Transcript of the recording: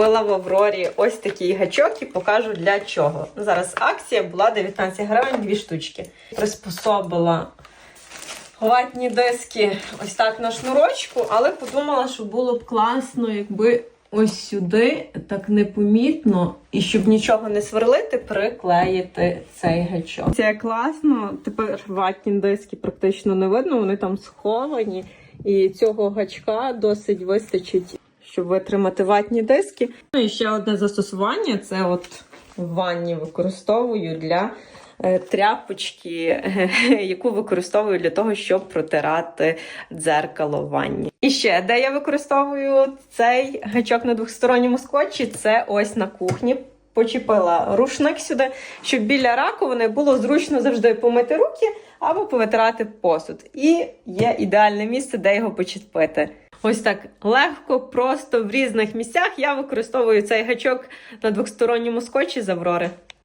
Купила в Аврорі ось такий гачок і покажу для чого. Зараз акція була 19 гривень, дві штучки. Приспособила ватні диски ось так на шнурочку, але подумала, що було б класно, якби ось сюди, так непомітно, і щоб нічого не сверлити, приклеїти цей гачок. Це класно. Тепер ватні диски практично не видно, вони там сховані. І цього гачка досить вистачить, щоб витримати ватні диски. Ну і ще одне застосування це от в ванні використовую для е, тряпочки, яку використовую для того, щоб протирати дзеркало в ванні. І ще де я використовую цей гачок на двохсторонньому скотчі, це ось на кухні. Почепила рушник сюди, щоб біля раковини було зручно завжди помити руки або повитирати посуд. І є ідеальне місце, де його почепити. Ось так легко, просто в різних місцях я використовую цей гачок на двосторонньому скотчі з Аврори.